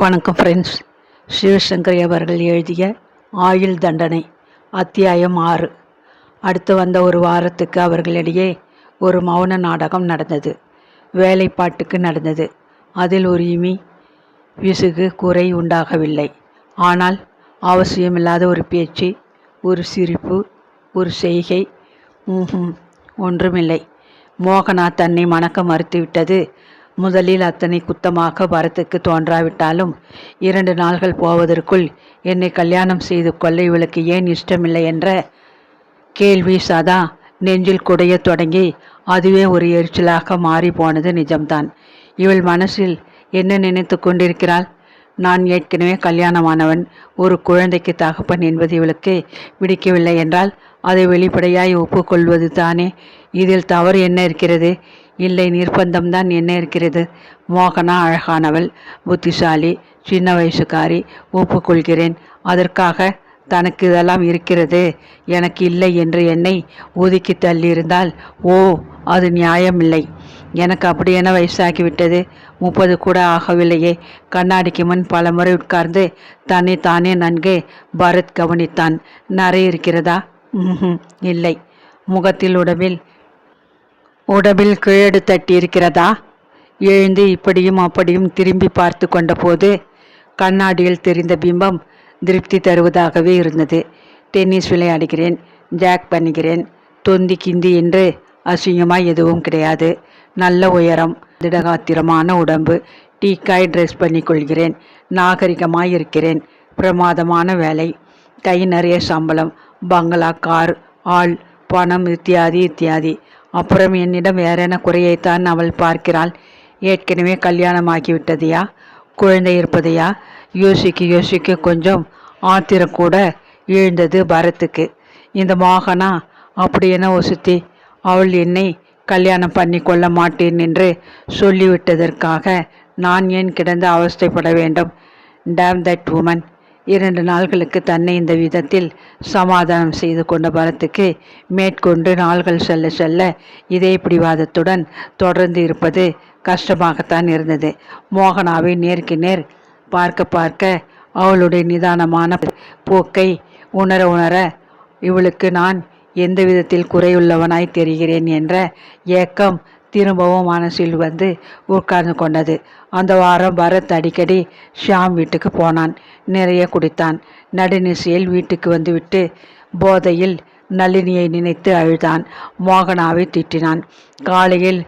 வணக்கம் ஃப்ரெண்ட்ஸ் சிவசங்கரி அவர்கள் எழுதிய ஆயுள் தண்டனை அத்தியாயம் ஆறு. அடுத்து வந்த ஒரு வாரத்துக்கு அவர்களிடையே ஒரு மௌன நாடகம் நடந்தது. வேலைப்பாட்டுக்கு நடந்தது. அதில் ஒரு இமி விசுகு குறை உண்டாகவில்லை. ஆனால் அவசியமில்லாத ஒரு பேச்சு ஒரு சிரிப்பு ஒரு செய்கை ஒன்றுமில்லை. மோகனா தன்னை மணக்க மறுத்துவிட்டது. முதலில் அத்தனை குத்தமாக பரத்துக்கு தோன்றாவிட்டாலும் இரண்டு நாள்கள் போவதற்குள் என்னை கல்யாணம் செய்து கொள்ள இவளுக்கு ஏன் இஷ்டமில்லை என்ற கேள்வி சதா நெஞ்சில் குடையத் தொடங்கி அதுவே ஒரு எரிச்சலாக மாறி போனது நிஜம்தான். இவள் மனசில் என்ன நினைத்து கொண்டிருக்கிறாள்? நான் ஏற்கனவே கல்யாணமானவன். ஒரு குழந்தைக்கு தகப்பன் என்பது இவளுக்கு பிடிக்கவில்லை என்றால் அதை வெளிப்படையாய் ஒப்புக்கொள்வது தானே? இதில் தவறு என்ன இருக்கிறது? இல்லை நிர்பந்தம்தான் என்ன இருக்கிறது? மோகனா அழகானவள் புத்திசாலி சின்ன வயசுக்காரி ஒப்புக்கொள்கிறேன். அதற்காக தனக்கு இதெல்லாம் இருக்கிறது. எனக்கு இல்லை என்று என்னை ஒதுக்கி தள்ளியிருந்தால் ஓ அது நியாயமில்லை. எனக்கு அப்படி என்ன வயசாகிவிட்டது? முப்பது கூட ஆகவில்லையே. கண்ணாடிக்கு முன் பல முறை உட்கார்ந்து தன்னை தானே நன்கு பரத் கவனித்தான். நரை இருக்கிறதா? ம்ஹும், இல்லை. முகத்தில் உடம்பில் உடம்பில் கிழடு தட்டியிருக்கிறதா? எழுந்து இப்படியும் அப்படியும் திரும்பி பார்த்து கொண்டபோது கண்ணாடியில் தெரிந்த பிம்பம் திருப்தி தருவதாகவே இருந்தது. டென்னிஸ் விளையாடுகிறேன் ஜாக் பண்ணுகிறேன் தொந்தி கிந்தி என்று அசிங்கமாக எதுவும் கிடையாது. நல்ல உயரம் திடகாத்திரமான உடம்பு டீக்காய் ட்ரெஸ் பண்ணிக்கொள்கிறேன் நாகரிகமாக இருக்கிறேன் பிரமாதமான வேலை. கை நிறைய சம்பளம் பங்களா கார் ஆள் பணம் இத்தியாதி இத்தியாதி. அப்புறம் என்னிடம் வேற என்ன குறையைத்தான் அவள் பார்க்கிறாள்? ஏற்கனவே கல்யாணமாகிவிட்டதையா? குழந்தை இருப்பதையா? யோசிக்க யோசிக்க கொஞ்சம் ஆத்திரம் கூட எழுந்தது பரத்துக்கு. இந்த மாகனா? அப்படி என்ன ஒசுத்தி அவள் என்னை கல்யாணம் பண்ணி கொள்ள மாட்டேன் என்று சொல்லிவிட்டதற்காக நான் ஏன் கிடந்து அவஸ்தைப்பட வேண்டும்? டேம் தட் உமன் இரண்டு நாள்களுக்கு தன்னை இந்த விதத்தில் சமாதானம் செய்து கொண்ட பரத்துக்கு மேற்கொண்டு நாள்கள் செல்ல செல்ல இதே பிடிவாதத்துடன் தொடர்ந்து இருப்பது கஷ்டமாகத்தான் இருந்தது. மோகனாவை நேருக்கு நேர் பார்க்க பார்க்க அவளுடைய நிதானமான போக்கை உணர உணர இவளுக்கு நான் எந்த விதத்தில் குறையுள்ளவனாய் தெரிகிறேன் என்ற ஏக்கம் திரும்பவும் மனசில் வந்து உட்கார்ந்து கொண்டது. அந்த வாரம் பரத் அடிக்கடி ஷியாம் வீட்டுக்கு போனான். நிறைய குடித்தான். நடுநிசையில் வீட்டுக்கு வந்துவிட்டு போதையில் நளினியை நினைத்து அழுதான். மோகனாவை திட்டினான். காலையில்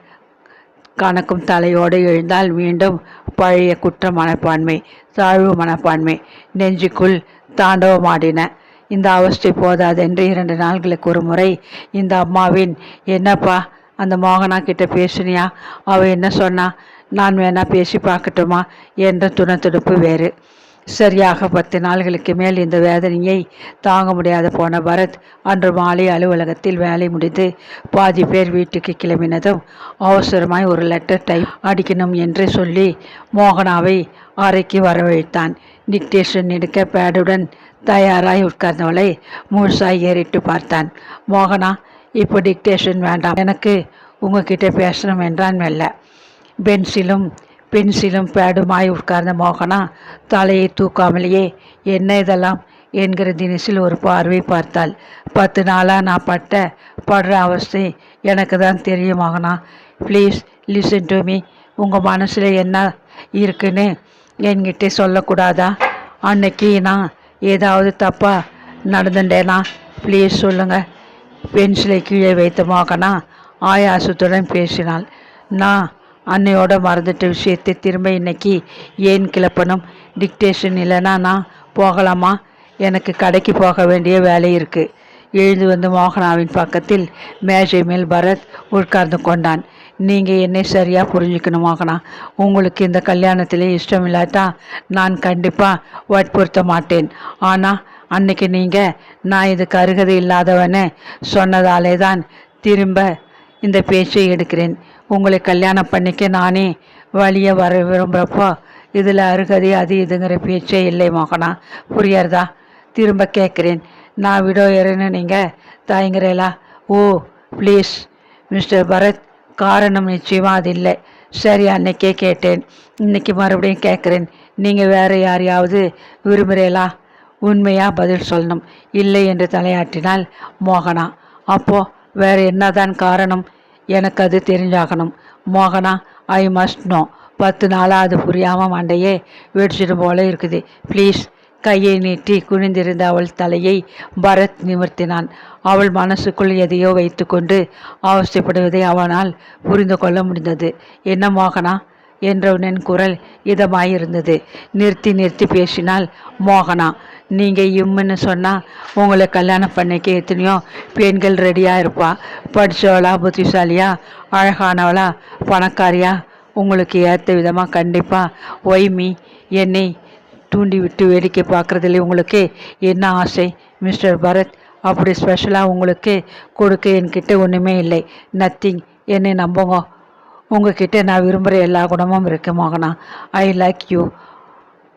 கணக்கும் தலையோடு எழுந்தால் மீண்டும் பழைய குற்ற மனப்பான்மை தாழ்வு மனப்பான்மை நெஞ்சுக்குள் தாண்டவமாடின. இந்த அவஸ்தை போதாதென்று இரண்டு நாள்களுக்கு ஒரு முறை இந்த அம்மாவின் என்னப்பா அந்த மோகனா கிட்ட பேசுனியா? அவ என்ன சொன்னா? நான் வேணா பேசி பார்க்கட்டுமா? என்ற துணத்துடுப்பு வேறு. சரியாக பத்து நாள்களுக்கு மேல் இந்த வேதனையை தாங்க முடியாத போன பரத் அன்று மாலை அலுவலகத்தில் வேலை முடிந்து பாதி பேர் வீட்டுக்கு கிளம்பினதும் அவசரமாய் ஒரு லெட்டர் டைப் அடிக்கணும் என்று சொல்லி மோகனாவை அறைக்கு வரவழைத்தான். டிக்டேஷன் எடுக்க பேடுடன் தயாராய் உட்கார்ந்தவளை முழுசாய் ஏறிட்டு பார்த்தான். மோகனா இப்போ டிக்டேஷன் வேண்டாம். எனக்கு உங்ககிட்ட பேசணும் என்றான் மெல்ல. பென்சிலும் பென்சிலும் பேடுமாய் உட்கார்ந்த மோகனா தலையை தூக்காமலேயே என்ன இதெல்லாம்? என்கிற தினசில் ஒரு பார்வை பார்த்தாள். பத்து நாளாக நான் பட்ட படுற அவஸ்தை எனக்கு தான் தெரியும் மோகனா. ப்ளீஸ் லிசன் டு மீ உங்கள் மனசில் என்ன இருக்குன்னு என்கிட்ட சொல்லக்கூடாதா? அன்னைக்கு நான் ஏதாவது தப்பாக நடந்துட்டேனா? ப்ளீஸ் சொல்லுங்கள் பென்சிலை கீழே வைத்த மோகனா ஆயாசத்துடன் பேசினாள். நான் அன்னையோட மறந்துட்ட விஷயத்தை திரும்ப இன்னைக்கு ஏன் கிளப்பணும்? டிக்டேஷன் இல்லைன்னா நான் போகலாமா? எனக்கு கடைக்கு போக வேண்டிய வேலை இருக்குது எழுந்து வந்து மோகனாவின் பக்கத்தில் மேஜை மேல் பரத் உட்கார்ந்து கொண்டான். நீங்கள் என்னை சரியாக புரிஞ்சுக்கணும் மோகனா. உங்களுக்கு இந்த கல்யாணத்திலே இஷ்டம் இல்லாட்டா நான் கண்டிப்பாக வற்புறுத்த மாட்டேன். ஆனால் அன்னைக்கு நீங்கள் நான் இதுக்கு அருகதை இல்லாதவன்னு சொன்னதாலே தான் திரும்ப இந்த பேச்சை எடுக்கிறேன். உங்களை கல்யாணம் பண்ணிக்க நானே வழியை வர விரும்புகிறப்போ இதில் அருகதை அது இதுங்கிற பேச்சே இல்லை மகனா. புரியறதா திரும்ப கேட்குறேன். நான் விடோயறேன்னு நீங்கள் தயங்குறீங்களா? ஓ ப்ளீஸ் மிஸ்டர் பரத் காரணம் நிச்சயமாக அது இல்லை. சரி அன்னைக்கே கேட்டேன். இன்னைக்கு மறுபடியும் கேட்குறேன். நீங்கள் வேறு யாரையாவது விரும்புகிறீங்களா உண்மையாக பதில் சொல்லணும். இல்லை என்று தலையாட்டினால் மோகனா. அப்போ வேறு என்னதான் காரணம்? எனக்கு அது தெரிஞ்சாகணும். மோகனா ஐ மஸ்ட் நோ பத்து நாளாக அது புரியாமல் மண்டையே வெடிச்சிட்டு போல இருக்குது. ப்ளீஸ் கையை நீட்டி குனிந்திருந்த அவள் தலையை பரத் நிமிர்த்தினான். அவள் மனசுக்குள் எதையோ வைத்துக்கொண்டு அவசியப்படுவதை அவனால் புரிந்து கொள்ள முடிந்தது. என்ன மோகனா? என்றவனின் குரல் இதமாயிருந்தது. நிறுத்தி நிறுத்தி பேசினால் மோகனா. நீங்கள் இம்முன்னு சொன்னால் உங்களை கல்யாணம் பண்ணிக்க எத்தனையோ பெண்கள் ரெடியாக இருப்பா. படித்தவளா புத்திசாலியா அழகானவளா பணக்காரியா உங்களுக்கு ஏற்ற விதமாக கண்டிப்பாக ஒய்மி என்னை தூண்டி விட்டு வேடிக்கை பார்க்குறதுல உங்களுக்கு என்ன ஆசை? மிஸ்டர் பரத் அப்படி ஸ்பெஷலாக உங்களுக்கு கொடுக்க என்கிட்ட ஒன்றுமே இல்லை. நத்திங் என்னை நம்புங்க. உங்ககிட்ட நான் விரும்புகிற எல்லா குணமும் இருக்கு மோகனா. I like you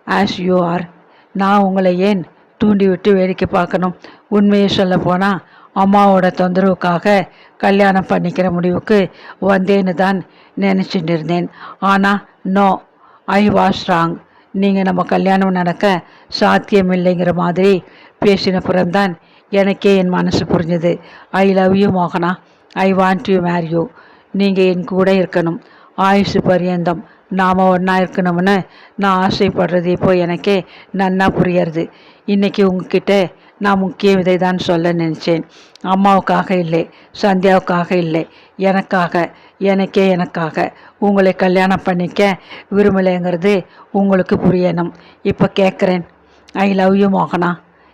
as you are நான் உங்களை ஏன் தூண்டிவிட்டு வேடிக்கை பார்க்கணும்? உண்மையை சொல்ல போனால் அம்மாவோட தொந்தரவுக்காக கல்யாணம் பண்ணிக்கிற முடிவுக்கு வந்தேன்னு தான் நினச்சிட்டு இருந்தேன் ஆனால் நோ ஐ வாஸ் ராங் நீங்கள் நம்ம கல்யாணம் நடக்க சாத்தியமில்லைங்கிற மாதிரி பேசின புறம்தான் எனக்கே என் மனசு புரிஞ்சுது. ஐ லவ் யூ மோகனா. I want you marry you நீங்கள் என் கூட இருக்கணும். ஆயுசு பரியந்தம். நாம் ஒன்றா இருக்கணும்னு நான் ஆசைப்படுறது இப்போ எனக்கே நன்னா புரியறது. இன்றைக்கி உங்ககிட்ட நான் முக்கிய இதை தான் சொல்ல நினச்சேன். அம்மாவுக்காக இல்லை சந்தியாவுக்காக இல்லை எனக்காக எனக்கே எனக்காக. உங்களை கல்யாணம் பண்ணிக்க விரும்பலைங்கிறது உங்களுக்கு புரியணும். இப்போ கேட்குறேன் ஐ லவ் யூ மோகனா.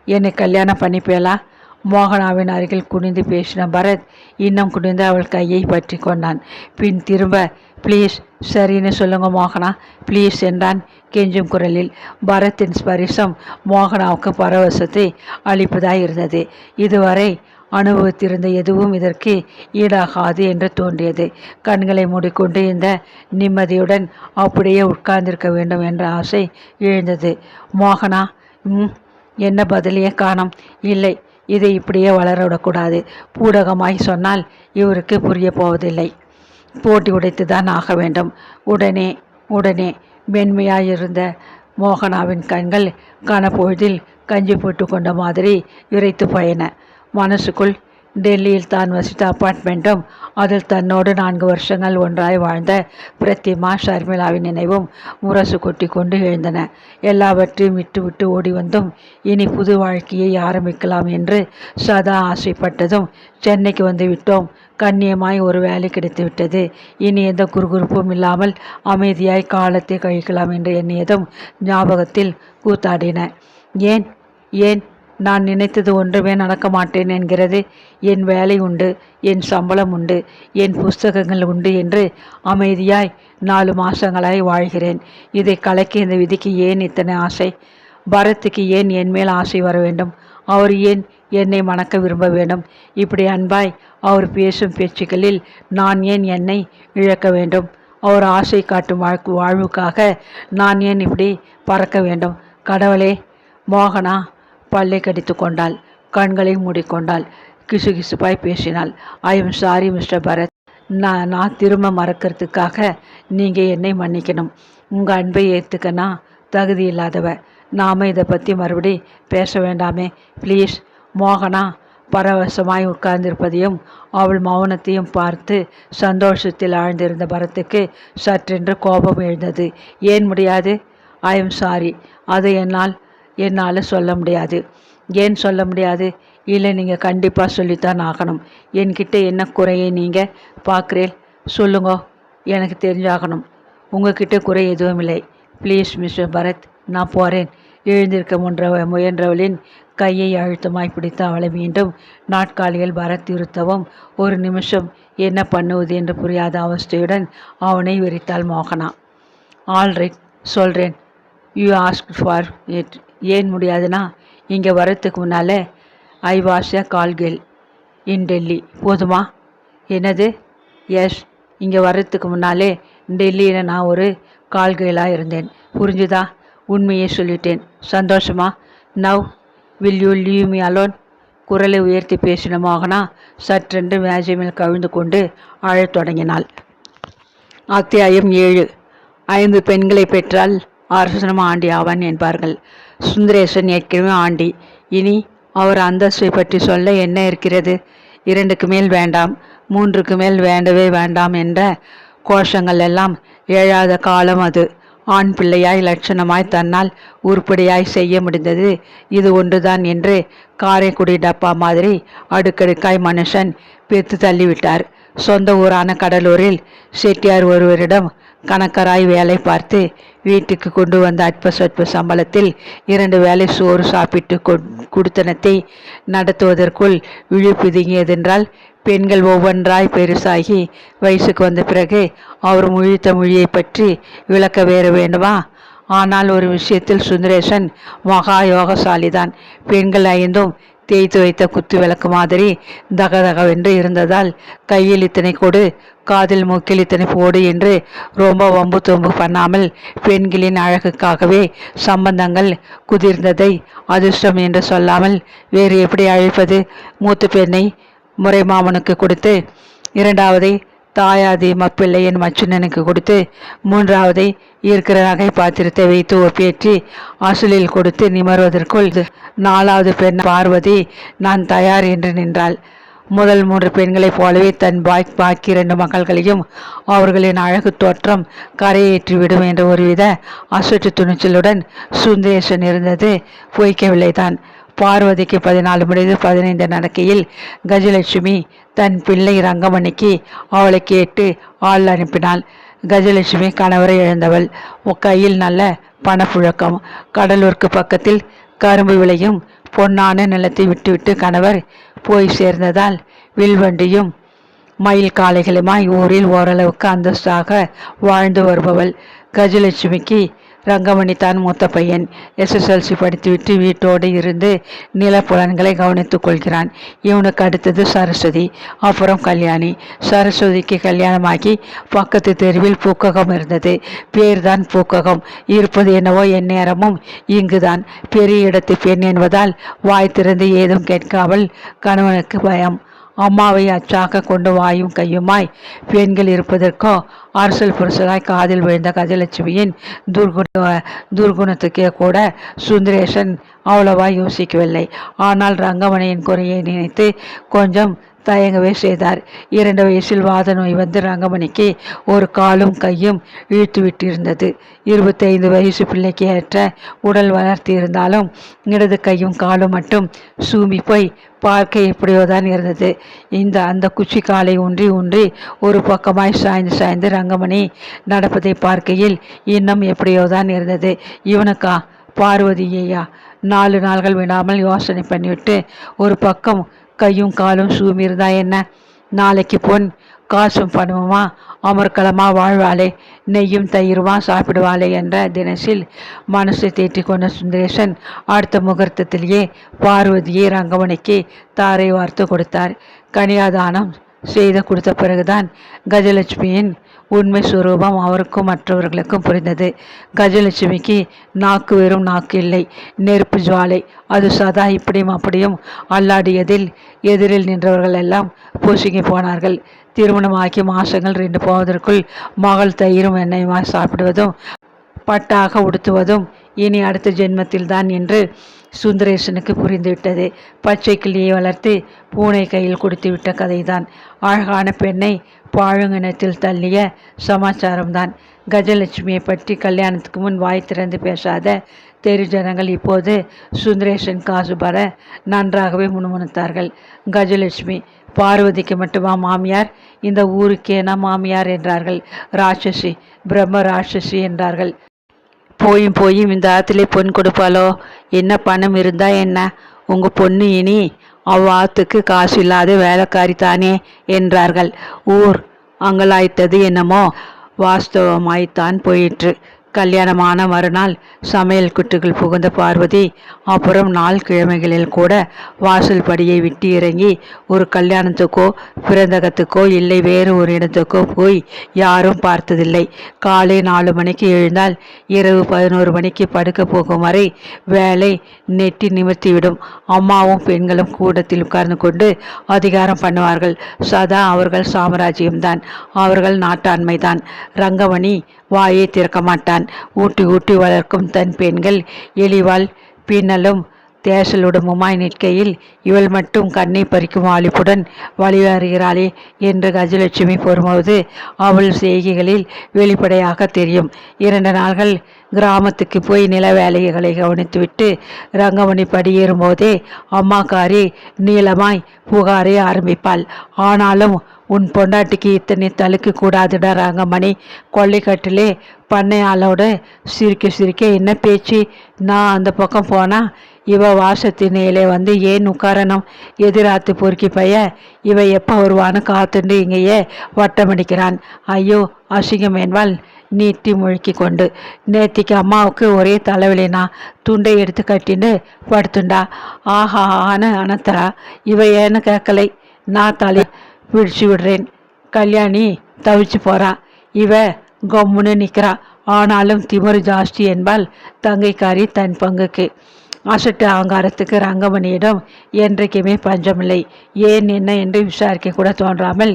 என்னை கல்யாணம் பண்ணிப்பேலா மோகனாவின் அருகில் குனிந்து பேசின பரத் இன்னும் குனிந்து அவள் கையை பற்றி கொண்டான். பின் திரும்ப ப்ளீஸ் சரின்னு சொல்லுங்க மோகனா. ப்ளீஸ் என்றான் கெஞ்சும் குரலில். பரத்தின் ஸ்பரிசம் மோகனாவுக்கு பரவசத்தை அளிப்பதாய் இருந்தது. இதுவரை அனுபவித்திருந்த எதுவும் இதற்கு ஈடாகாது என்று தோன்றியது. கண்களை மூடிக்கொண்டு இந்த நிம்மதியுடன் அப்படியே உட்கார்ந்திருக்க வேண்டும் என்ற ஆசை எழுந்தது. மோகனா என்ன பதிலையே காணோம். இல்லை இதை இப்படியே வளர விடக்கூடாது. பூடகமாய் சொன்னால் இவருக்கு புரிய போவதில்லை. போட்டி உடைத்து தான் ஆக வேண்டும். உடனே உடனே மென்மையாயிருந்த மோகனாவின் கண்கள் கனப்பொழுதில் கஞ்சி போட்டு கொண்ட மாதிரி இறைத்து போயின. மனசுக்குள் டெல்லியில் தான் வசித்த அப்பார்ட்மெண்ட்டும் அதில் தன்னோடு நான்கு வருஷங்கள் ஒன்றாய் வாழ்ந்த பிரத்திமா ஷர்மிளாவின் நினைவும் முரசு கொட்டி கொண்டு எழுந்தன. எல்லாவற்றையும் விட்டுவிட்டு ஓடி வந்தும் இனி புது வாழ்க்கையை ஆரம்பிக்கலாம் என்று சதா ஆசைப்பட்டதும் சென்னைக்கு வந்து விட்டோம் கண்ணியமாய் ஒரு வேலை கிடைத்துவிட்டது. இனி எந்த குறுகுறுப்பும் இல்லாமல் அமைதியாய் காலத்தை கழிக்கலாம் என்று எண்ணியதும் ஞாபகத்தில் கூத்தாடின. ஏன்? ஏன்? நான் நினைத்தது ஒன்றுமே நடக்க மாட்டேன் என்கிறது. என் வேலை உண்டு என் சம்பளம் உண்டு என் புஸ்தகங்கள் உண்டு என்று அமைதியாய் நாலு மாதங்களாய் வாழ்கிறேன். இதை கலைக்க இந்த விதிக்கு ஏன் இத்தனை ஆசை? பரத்துக்கு ஏன் என் மேல் ஆசை வர வேண்டும்? அவர் ஏன் என்னை மணக்க விரும்ப வேண்டும்? இப்படி அன்பாய் அவர் பேசும் பேச்சுக்களில் நான் ஏன் என்னை இழக்க வேண்டும்? அவர் ஆசை காட்டும் வாழ்க்கு வாழ்வுக்காக நான் ஏன் இப்படி பறக்க வேண்டும்? கடவுளே மோகனா பல்லை கடித்து கொண்டாள் கண்களை மூடிக்கொண்டாள். கிசுகிசுப்பாய் பேசினாள். I am sorry mister Bharat நான் நான் திரும்ப மறக்கிறதுக்காக நீங்கள் என்னை மன்னிக்கணும். உங்கள் அன்பை ஏற்றுக்கனா தகுதி இல்லாதவ. நாம் இதை பற்றி மறுபடி பேச வேண்டாமே. ப்ளீஸ் மோகனா பரவசமாய் உட்கார்ந்திருப்பதையும் அவள் மௌனத்தையும் பார்த்து சந்தோஷத்தில் ஆழ்ந்திருந்த பரத்துக்கு சற்றென்று கோபம் எழுந்தது. ஏன் முடியாது? ஐ எம் சாரி அதை என்னால் என்னால் சொல்ல முடியாது. ஏன் சொல்ல முடியாது? இல்லை நீங்கள் கண்டிப்பாக சொல்லித்தான் ஆகணும். என்கிட்ட என்ன குறையை நீங்கள் பார்க்குறேன் சொல்லுங்க எனக்கு தெரிஞ்சாகணும். உங்ககிட்ட குறை எதுவும் இல்லை. ப்ளீஸ் மிஸ்டர் பரத் நான் போகிறேன் எழுந்திருக்க முன்ற முயன்றவளின் கையை அழுத்தமாய் பிடித்து அவளை மீண்டும் நாட்காலியில் பரத் இருத்தவும் ஒரு நிமிஷம் என்ன பண்ணுவது என்று புரியாத அவஸ்தையுடன் அவனை விரித்தாள் மோகனா. ஆல்ரைட் சொல்கிறேன் யூ ஆஸ்க் ஃபார் இட் ஏன் முடியாதுன்னா இங்கே வர்றதுக்கு முன்னால் ஐ வாஷ் எ கால்கேல் இன் டெல்லி. போதுமா? என்னது? எஸ் இங்கே வர்றதுக்கு முன்னாலே டெல்லியில் நான் ஒரு கால்கேலாக இருந்தேன். புரிஞ்சுதா? உண்மையை சொல்லிட்டேன். சந்தோஷமா? Now will you leave me alone குரலை உயர்த்தி பேசின மோகனா சற்றென்று மேஜை கவிழ்ந்து கொண்டு அழத் தொடங்கினாள். அத்தியாயம் ஏழு. ஐந்து பெண்களை பெற்றால் அரசனமா ஆண்டி ஆவான் என்பார்கள். சுந்தரேசன் ஏற்கனவே ஆண்டி. இனி அவர் அந்தஸ்தை பற்றி சொல்ல என்ன இருக்கிறது? இரண்டுக்கு மேல் வேண்டாம் மூன்றுக்கு மேல் வேண்டவே வேண்டாம் என்ற கோஷங்கள் எல்லாம் எழாத காலம் அது. ஆண் பிள்ளையாய் லட்சணமாய் தன்னால் உருப்படியாய் செய்ய முடிந்தது இது ஒன்றுதான் என்று காரைக்குடி டப்பா மாதிரி அடுக்கடுக்காய் மனுஷன் பெத்து தள்ளிவிட்டார். சொந்த ஊரான கடலூரில் செட்டியார் ஒருவரிடம் கணக்கராய் வேலை பார்த்து வீட்டுக்கு கொண்டு வந்த அற்ப சொற்ப சம்பளத்தில் இரண்டு வேளை சோறு சாப்பிட்டு குடுத்தனத்தை நடத்துவதற்குள் விழி பிதுங்கியதென்றால் பெண்கள் ஒவ்வொன்றாய் பெருசாகி வயசுக்கு வந்த பிறகு அவர் முழித்த மொழியை பற்றி விளக்க வேற வேண்டுமா? ஆனால் ஒரு விஷயத்தில் சுந்தரேசன் மகா யோகசாலிதான். பெண்கள் ஐந்தும் தேய்த்து வைத்த குத்து விளக்கு மாதிரி தகதகவென்று இருந்ததால் கையில் இத்தனை கொடு காதில் மூக்கில் இத்தனை போடு என்று ரொம்ப வம்பு தொம்பு பண்ணாமல் பெண்களின் அழகுக்காகவே சம்பந்தங்கள் குதிர்ந்ததை அதிர்ஷ்டம் என்று சொல்லாமல் வேறு எப்படி அழைப்பது? மூத்த பெண்ணை முறை மாமனுக்கு கொடுத்து இரண்டாவதை தாயாதி மப்பிள்ளையின் மச்சுனனுக்கு கொடுத்து மூன்றாவதை இருக்கிற நகை பாத்திரத்தை வைத்து ஒப்பேற்றி அசுலில் கொடுத்து நிமர்வதற்குள் நாலாவது பெண் பார்வதி நான் தயார் என்று நின்றாள். முதல் மூன்று பெண்களைப் போலவே தன் பாய் பாக்கி இரண்டு மகள்களையும் அவர்களின் அழகு தோற்றம் கரையேற்றிவிடும் என்ற ஒருவித அசட்டு துணிச்சலுடன் சுந்தரேசன் இருந்தது பொய்க்கவில்லைதான். பார்வதிக்கு பதினாலு முடிந்து பதினைந்து நடக்கையில் கஜலட்சுமி தன் பிள்ளை ரங்கமணிக்கு அவளை கேட்டு ஆள் அனுப்பினாள். கஜலட்சுமி கணவரை இழந்தவள். கையில் நல்ல பணப்புழக்கம். கடலூருக்கு பக்கத்தில் கரும்பு விளையும் பொன்னான நிலத்தை விட்டுவிட்டு கணவர் போய் சேர்ந்ததால் வில்வண்டியும் மயில் காளைகளுமாய் ஊரில் ஓரளவுக்கு அந்தஸ்தாக வாழ்ந்து வருபவள். கஜலட்சுமிக்கு ரங்கமணி தான் மூத்த பையன். எஸ்எஸ்எல்சி படித்துவிட்டு வீட்டோடு இருந்து நிலப்புலன்களை கவனித்துக் கொள்கிறான். இவனுக்கு அடுத்தது சரஸ்வதி அப்புறம் கல்யாணி. சரஸ்வதிக்கு கல்யாணமாகி பக்கத்து தெருவில் பூக்ககம் இருந்தது. பேர்தான் பூக்ககம். இருப்பது என்னவோ எந்நேரமும் இங்குதான். பெரிய இடத்து பெண் என்பதால் வாய் திறந்து ஏதும் கேட்காமல் கணவனுக்கு பயம். அம்மாவை அச்சாக கொண்டு வாயும் கையுமாய் பெண்கள் இருப்பதற்கோ அரசல் புரசலாய் காதில் விழுந்த கஜலட்சுமியின் துர்குண துர்குணத்துக்கே கூட சுந்தரேசன் அவ்வளவா யோசிக்கவில்லை. ஆனால் ரங்கமணியின் குறையை நினைத்து கொஞ்சம் தயங்கவே செய்தார். இரண்டு வயசில் வாத நோய் வந்து ரங்கமணிக்கு ஒரு காலும் கையும் இழுத்து விட்டிருந்தது இருபத்தைந்து வயசு பிள்ளைக்கு ஏற்ற உடல் வளர்த்தி இருந்தாலும் இடது கையும் காலும் மட்டும் சூமி போய் பார்க்க எப்படியோதான் இருந்தது. இந்த அந்த குச்சி காலை ஊன்றி ஊன்றி ஒரு பக்கமாய் சாய்ந்து சாய்ந்து ரங்கமணி நடப்பதை பார்க்கையில் இன்னும் எப்படியோதான் இருந்தது. இவனுக்கா? பார்வதியையா நாலு நாள்கள் விடாமல் யோசனை பண்ணிவிட்டு ஒரு பக்கம் கையும் காலும் சூமிருந்தா என்ன? நாளைக்கு பொன் காசும் பணமுமா? அமர்க்கலமாக வாழ்வாளே நெய்யும் தயிருமா சாப்பிடுவாளே என்ற தினசில் மனசை தேற்றி கொண்ட சுந்தரேசன் அடுத்த முகூர்த்தத்திலேயே பார்வதியை ரங்கமணிக்கு தாரை வார்த்து கொடுத்தார். கனியாதானம் செய்து கொடுத்த பிறகுதான் கஜலட்சுமியின் உண்மை சுரூபம் அவருக்கும் மற்றவர்களுக்கும் புரிந்தது. கஜலட்சுமிக்கு நாக்கு வெறும் நாக்கு இல்லை நெருப்பு ஜுவாலை. அது சதா இப்படியும் அப்படியும் அல்லாடியதில் எதிரில் நின்றவர்கள் எல்லாம் பூசுங்கி போனார்கள். திருமணமாக்கி மாசங்கள் ரெண்டு போவதற்குள் மகள் தயிரும் எண்ணெயுமா சாப்பிடுவதும் பட்டாக உடுத்துவதும் இனி அடுத்த ஜென்மத்தில்தான் என்று சுந்தரேசனுக்கு புரிந்துவிட்டது. பச்சை கிளியை வளர்த்து பூனை கையில் கொடுத்து விட்ட கதைதான். அழகான பெண்ணை பாழுங்கினத்தில் தள்ளிய சமாச்சாரம்தான். கஜலட்சுமியை பற்றி கல்யாணத்துக்கு முன் வாய் திறந்து பேசாத தெரு ஜனங்கள் இப்போது சுந்தரேசன் காசு பெற நன்றாகவே முணுமுணுத்தார்கள். கஜலட்சுமி பார்வதிக்கு மட்டுமா மாமியார்? இந்த ஊருக்கேனா மாமியார்? என்றார்கள். ராட்சசி பிரம்ம ராட்சசி என்றார்கள். போயும் போயும் இந்த ஆற்றுல பொன் கொடுப்பாளோ? என்ன பணம் இருந்தா என்ன? உங்கள் பொண்ணு இனி அவ்வாத்துக்கு காசு இல்லாத வேலைக்காரி தானே என்றார்கள். ஊர் அங்கலாய்த்தது என்னமோ வாஸ்தவமாய்த்தான் போயிற்று. கல்யாணமான மறுநாள் சமையல் குட்டுக்குள் புகுந்த பார்வதி அப்புறம் நாள் கிழமைகளில் கூட வாசல் படியை விட்டு இறங்கி ஒரு கல்யாணத்துக்கோ பிறந்தகத்துக்கோ இல்லை வேறு ஒரு இடத்துக்கோ போய் யாரும் பார்த்ததில்லை. காலை நாலு மணிக்கு எழுந்தால் இரவு பதினோரு மணிக்கு படுக்க போகும் வரை வேலை நெட்டி நிமிர்த்திவிடும் அம்மாவும் பெண்களும் கூடத்தில் உட்கார்ந்து கொண்டு அதிகாரம் பண்ணுவார்கள். சதா அவர்கள் சாம்ராஜ்யம்தான். அவர்கள் நாட்டாண்மைதான். ரங்கமணி வாயை திறக்க மாட்டான். ஊட்டி ஊட்டி வளர்க்கும் தன் பெண்கள் எலிவால் பின்னலும் தேசலுடமுமாய் நிற்கையில் இவள் மட்டும் கண்ணை பறிக்கும் வாலிப்புடன் வழிவருகிறாளே என்று கஜலட்சுமி பொறும்போது அவள் செய்கைகளில் வெளிப்படையாக தெரியும். இரண்டு நாள்கள் கிராமத்துக்கு போய் நில வேலைகளை கவனித்துவிட்டு ரங்கமணி படியேறும்போதே அம்மாக்காரி நீளமாய் புகாரை ஆரம்பிப்பாள். ஆனாலும் உன் பொண்டாட்டிக்கு இத்தனை தலுக்கு கூடாதுடா ரங்கமணி. கொள்ளைக்கட்டிலே பண்ணையாளோடு சிரிக்க சிரிக்க என்ன பேச்சு? நான் அந்த பக்கம் போனால் இவ வாசத்தினையிலே வந்து ஏன் உட்காரணும்? எதிராத்து பொறுக்கி பைய இவ எப்போ வருவான்னு காத்துண்டு இங்கேயே வட்டமடிக்கிறான் ஐயோ அசிங்கம் என்பால் நீட்டி முழுக்கி கொண்டு. நேத்திக்கு அம்மாவுக்கு ஒரே தலைவலினா துண்டை எடுத்து கட்டின்னு படுத்துண்டா. ஆஹா ஆன அனத்தரா இவ ஏன்னு கேட்கலை? நான் தலை பிடிச்சு விடுறேன் கல்யாணி தவிச்சு போகிறான் இவ கொம்முன்னு நிற்கிறான் ஆனாலும் திமிரு ஜாஸ்தி என்பால் தங்கைக்காரி தன் பங்குக்கு. அசட்டு ஆங்காரத்துக்கு ரங்கமணியிடம் என்றைக்குமே பஞ்சமில்லை. ஏன் என்ன என்று விசாரிக்க கூட தோன்றாமல்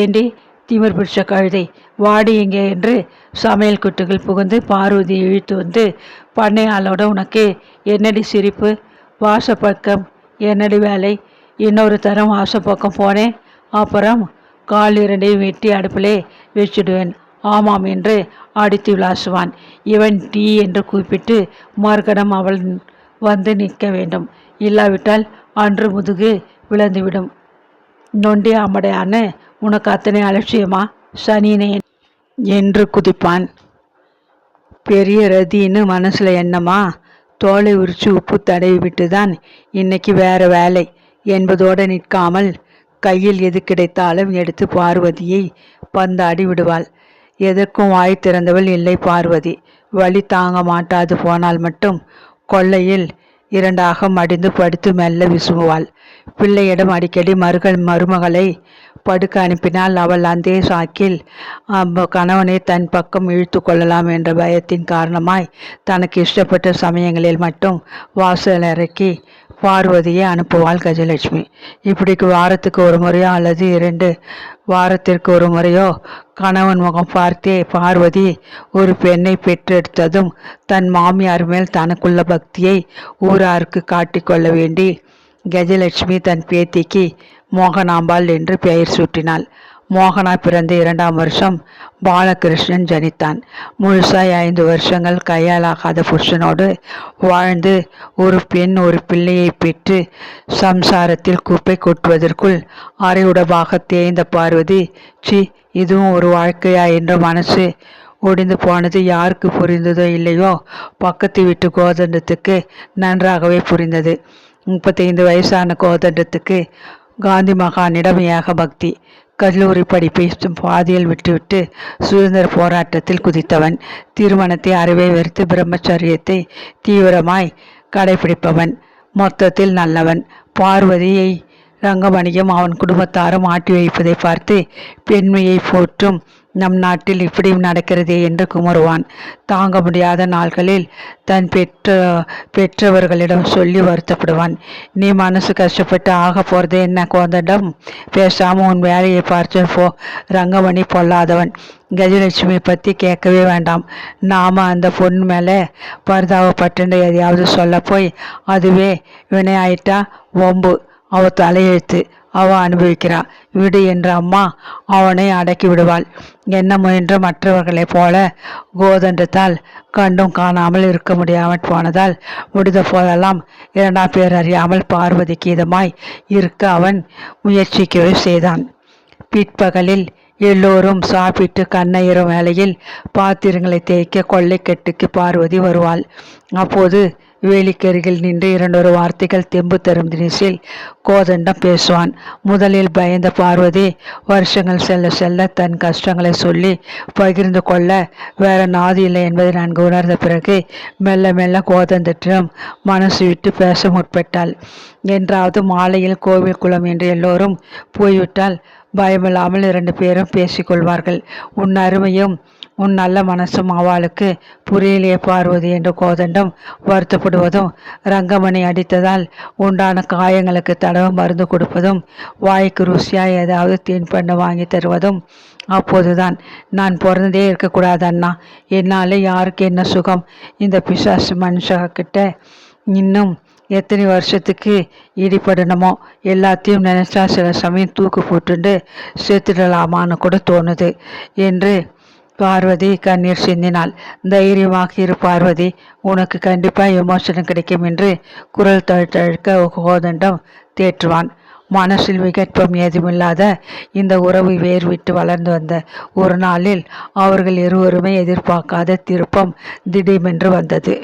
ஏண்டி திமிர் பிடிச்ச கழுதை வாடி எங்கே என்று சமையல் குட்டுகள் புகுந்து பார்வதி இழுத்து வந்து பண்ணையாளோட உனக்கு என்னடி சிரிப்பு? வாசப்பக்கம் என்னடி வேலை? இன்னொரு தரம் வாசப்பக்கம் போனேன். அப்புறம் கால் இரண்டையும் வெட்டி அடுப்பிலே வச்சுடுவேன். ஆமாம் என்று அடித்து விளாசுவான் இவன் டீ என்று கூப்பிட்டு மறுகணம் அவள் வந்து நிற்க வேண்டும். இல்லாவிட்டால் அன்று முதுகு விழுந்துவிடும். நொண்டி அமடையான உனக்கு அத்தனை அலட்சியமா? சனினே என்று குதிப்பான். பெரிய ரதின்னு மனசில் என்னமா தோலை உரிச்சு உப்பு தடவி விட்டு தான் இன்னைக்கு வேற வேலை என்பதோடு நிற்காமல் கையில் எது கிடைத்தாலும் எடுத்து பார்வதியை பந்தாடி விடுவாள். எதற்கும் வாய் திறந்தவள் இல்லை பார்வதி. வழி தாங்க மாட்டாது போனால் மட்டும் கொள்ளையில் இரண்டாக மடிந்து படுத்து மெல்ல விசுமுவாள் பிள்ளையிடம் அடிக்கடி மருகள் மருமகளை படுக்க அனுப்பினால் அவள் அந்த சாக்கில் கணவனை தன் பக்கம் இழுத்து கொள்ளலாம் என்ற பயத்தின் காரணமாய் தனக்கு இஷ்டப்பட்ட சமயங்களில் மட்டும் வாசல் இறக்கி பார்வதியை அனுப்புவாள் கஜலட்சுமி. இப்படிக்கு வாரத்துக்கு ஒரு முறையோ அல்லது இரண்டு வாரத்திற்கு ஒரு முறையோ கணவன் முகம் பார்த்தே பார்வதி ஒரு பெண்ணை பெற்றெடுத்ததும் தன் மாமியார் மேல் தனக்குள்ள பக்தியை ஊராருக்கு காட்டிக்கொள்ள வேண்டி கஜலட்சுமி தன் பேத்திக்கு மோகனாம்பாள் என்று பெயர் சூட்டினாள். மோகனா பிறந்து இரண்டாம் வருஷம் பாலகிருஷ்ணன் ஜனித்தான். முழுசாய் ஐந்து வருஷங்கள் கையாலாகாத புருஷனோடு வாழ்ந்து ஒரு பெண் ஒரு பிள்ளையை பெற்று சம்சாரத்தில் குப்பை கொட்டுவதற்குள் அறையுடபாக தேய்ந்த பார்வதி சி இதுவும் ஒரு வாழ்க்கையா? என்ற மனசு ஒடிந்து போனது. யாருக்கு புரிந்ததோ இல்லையோ பக்கத்து வீட்டு கோதண்டத்துக்கு நன்றாகவே புரிந்தது. முப்பத்தைந்து வயசான கோதண்டத்துக்கு காந்தி மகானிடமையாக பக்தி கல்லூரி படிப்பை பாதியில் விட்டுவிட்டு சுதந்திர போராட்டத்தில் குதித்தவன். திருமணத்தை அறவே வெறுத்து பிரம்மச்சரியத்தை தீவிரமாய் கடைபிடிப்பவன். மொத்தத்தில் நல்லவன். பார்வதியை ரங்கமணியும் அவன் குடும்பத்தாரும் ஆட்டி வைப்பதை பார்த்து பெண்மையை போற்றும் நம் நாட்டில் இப்படியும் நடக்கிறதே என்று குமருவான். தாங்க முடியாத நாள்களில் தன் பெற்ற பெற்றவர்களிடம் சொல்லி வருத்தப்படுவான். நீ மனசு கஷ்டப்பட்டு ஆக போகிறது என்ன கோந்தண்டம் பேசாமல் உன் வேலையை பார்த்து போ. ரங்கமணி பொல்லாதவன். கஜலட்சுமி பற்றி கேட்கவே வேண்டாம். நாம் அந்த பொண்ணு மேலே பரிதாபப்பட்டு எதையாவது சொல்ல போய் அதுவே வினையாயிட்டா ஒம்பு அவ தலையெழுத்து. அவ அனுபவிக்கிறா. விடு என்ற அம்மா அவனை அடக்கி விடுவாள். என்ன முயன்ற மற்றவர்களைப் போல கோதண்டத்தால் கண்டும் காணாமல் இருக்க முடியாமல் போனதால் முடிந்த போதெல்லாம் இரண்டாம் பேர் அறியாமல் பார்வதி கீதமாய் இருக்க அவன் முயற்சிக்கவே செய்தான். பிற்பகலில் எல்லோரும் சாப்பிட்டு கண்ணையிறும் வேளையில் பாத்திரங்களை தேய்க்க கொள்ளைக்கட்டுக்கு பார்வதி வருவாள். அப்போது வேலிக்கருகில் நின்று இரண்டொரு வார்த்தைகள் தெம்பு தரும் தினேசில் கோதண்டம் பேசுவான். முதலில் பயந்த பார்வதி வருஷங்கள் செல்ல செல்ல தன் கஷ்டங்களை சொல்லி பகிர்ந்து கொள்ள வேற நாதி இல்லை என்பதை நன்கு உணர்ந்த பிறகு மெல்ல மெல்ல கோதண்டத்திடம் மனசு விட்டு பேச முற்பட்டாள். என்றாவது மாலையில் கோவில் குளம் என்று எல்லோரும் போய்விட்டால் பயமில்லாமல் இரண்டு பேரும் பேசிக்கொள்வார்கள் உன் அருமையும் உன் நல்ல மனசும் அவளுக்கு புரியலையே பார்வதி என்று கோதண்டம் வருத்தப்படுவதும் ரங்கமணி அடித்ததால் உண்டான காயங்களுக்கு தடவை மருந்து கொடுப்பதும் வாய்க்கு ருசியாக ஏதாவது தீன்பண்ண வாங்கி தருவதும் அப்போதுதான். நான் பிறந்ததே இருக்கக்கூடாது அண்ணா என்னால் யாருக்கு என்ன சுகம்? இந்த பிசாசு மனுஷகிட்ட இன்னும் எத்தனை வருஷத்துக்கு இடிபடணுமோ? எல்லாத்தையும் நினச்சா சில சமயம் தூக்கு போட்டுண்டு சேர்த்துடலாமான்னு கூட தோணுது என்று பார்வதி கண்ணீர் சிந்தினாள் தைரியமாக இரு பார்வதி. உனக்கு கண்டிப்பாக எமோஷன் கிடைக்கும் என்று குரல் தழுத்தழுக்க கோதண்டம் தேற்றுவான். மனசில் விகற்பம் ஏதுமில்லாத இந்த உறவு வேர் விட்டு வளர்ந்து வந்த ஒரு நாளில் அவர்கள் இருவருமே எதிர்பார்க்காத திருப்பம் திடீமென்று வந்தது.